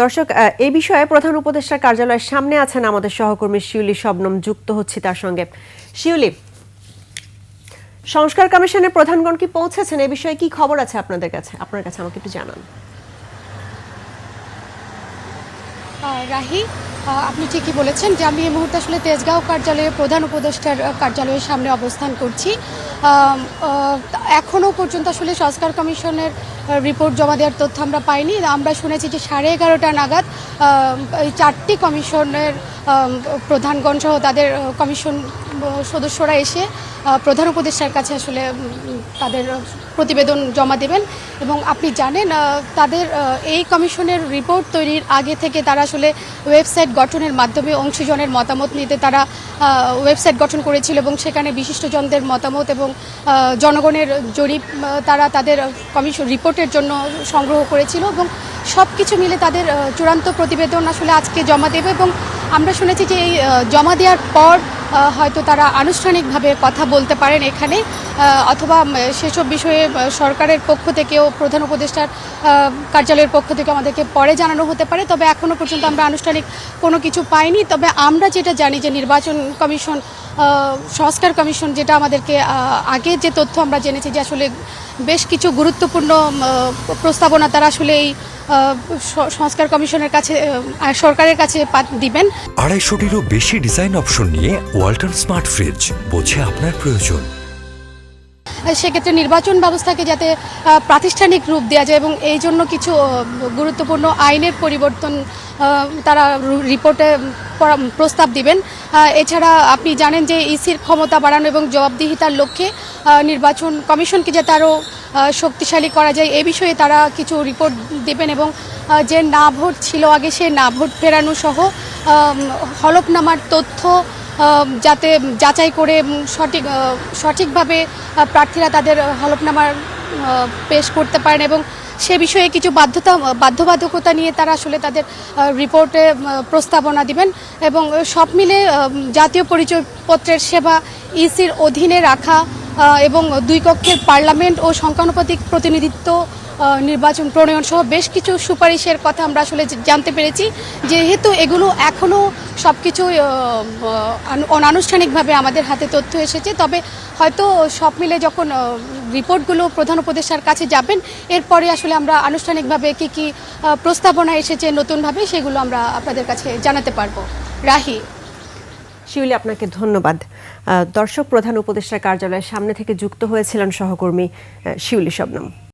দর্শক এই বিষয়ে প্রধান উপদেষ্টার কার্যালয়ের সামনে আছেন আমাদের সহকর্মী শিউলি শবনম যুক্ত হচ্ছে তার সঙ্গে। শিউলি, সংস্কার কমিশনের প্রধানগণ কি পৌঁছেছেন? এই বিষয়ে কি খবর আছে আপনাদের কাছে? আপনার কাছে আমাকে একটু জানান। রাহি আপনি ঠিকই বলেছেন যে আমি এই মুহূর্তে আসলে তেজগাঁও কার্যালয়ে প্রধান উপদেষ্টার কার্যালয়ের সামনে অবস্থান করছি। এখনও পর্যন্ত আসলে সংস্কার কমিশনের রিপোর্ট জমা দেওয়ার তথ্য আমরা পাইনি। আমরা শুনেছি যে সাড়ে এগারোটা নাগাদ চারটি কমিশনের প্রধানগণসহ প্রধানগণ সহ তাদের কমিশন সদস্যরা এসে প্রধান উপদেষ্টার কাছে আসলে তাদের প্রতিবেদন জমা দেবেন। এবং আপনি জানেন তাদের এই কমিশনের রিপোর্ট তৈরির আগে থেকে তারা আসলে ওয়েবসাইট গঠনের মাধ্যমে অংশীজনের মতামত নিতে তারা ওয়েবসাইট গঠন করেছিল এবং সেখানে বিশিষ্টজনদের মতামত এবং জনগণের জরিপ তারা তাদের কমিশন রিপোর্টের জন্য সংগ্রহ করেছিল এবং সব কিছু মিলে তাদের চূড়ান্ত প্রতিবেদন আসলে আজকে জমা দেবে এবং আমরা শুনেছি যে এই জমা দেওয়ার পর হয়তো তারা আনুষ্ঠানিকভাবে কথা বলতে পারেন এখানে অথবা সেসব বিষয়ে সরকারের পক্ষ থেকেও, প্রধান উপদেষ্টার কার্যালয়ের পক্ষ থেকে আমাদেরকে পরে জানানো হতে পারে, তবে এখনও পর্যন্ত আমরা আনুষ্ঠানিক কোনো কিছু পাইনি। তবে আমরা যেটা জানি যে নির্বাচন কমিশন সংস্কার কমিশন যেটা আমাদেরকে আগে যে তথ্য আমরা জেনেছি যে আসলে বেশ কিছু গুরুত্বপূর্ণ প্রস্তাবনা তারা আসলে এই সংস্কার কমিশনের কাছে সরকারের কাছে দিবেন। আড়াইশোটিরও বেশি ডিজাইন অপশন নিয়ে ওয়াল্টন স্মার্ট ফ্রিজ বোঝে আপনার প্রয়োজন। সেক্ষেত্রে নির্বাচন ব্যবস্থাকে যাতে প্রাতিষ্ঠানিক রূপ দেওয়া যায় এবং এই জন্য কিছু গুরুত্বপূর্ণ আইনের পরিবর্তন তারা রিপোর্টে পরা- প্রস্তাব দিবেন। এছাড়া আপনি জানেন যে ইসির ক্ষমতা বাড়ানো এবং জবাবদিহিতার লক্ষ্যে নির্বাচন কমিশনকে যাতে আরও শক্তিশালী করা যায়, এ বিষয়ে তারা কিছু রিপোর্ট দেবেন এবং যে না ভোট ছিল আগে সে না ভোট ফেরানো সহ হলফনামার তথ্য যাতে যাচাই করে সঠিক সঠিকভাবে প্রার্থীরা তাদের হলফনামার পেশ করতে পারেন এবং সে বিষয়ে কিছু বাধ্যতা, বাধ্যবাধকতা নিয়ে তারা আসলে তাদের রিপোর্টে প্রস্তাবনা দিবেন এবং সব মিলে জাতীয় পরিচয়পত্রের সেবা ইসির অধীনে রাখা এবং দুই কক্ষের পার্লামেন্ট ও সংখ্যানুপাতিক প্রতিনিধিত্ব নির্বাচন প্রণয়ন সহ বেশ কিছু সুপারিশের কথা আমরা আসলে জানতে পেরেছি। যেহেতু এগুলো এখনও সব কিছু অনানুষ্ঠানিকভাবে আমাদের হাতে তথ্য এসেছে, তবে হয়তো সব মিলে যখন রিপোর্টগুলো প্রধান উপদেষ্টার কাছে যাবেন, এরপরে আসলে আমরা আনুষ্ঠানিকভাবে কি কি প্রস্তাবনা এসেছে নতুনভাবে সেগুলো আমরা আপনাদের কাছে জানাতে পারব। রাহি শিউলি আপনাকে ধন্যবাদ। দর্শক প্রধান উপদেষ্টার কার্যালয়ের সামনে থেকে যুক্ত হয়েছিলেন সহকর্মী শিউলি শবনম।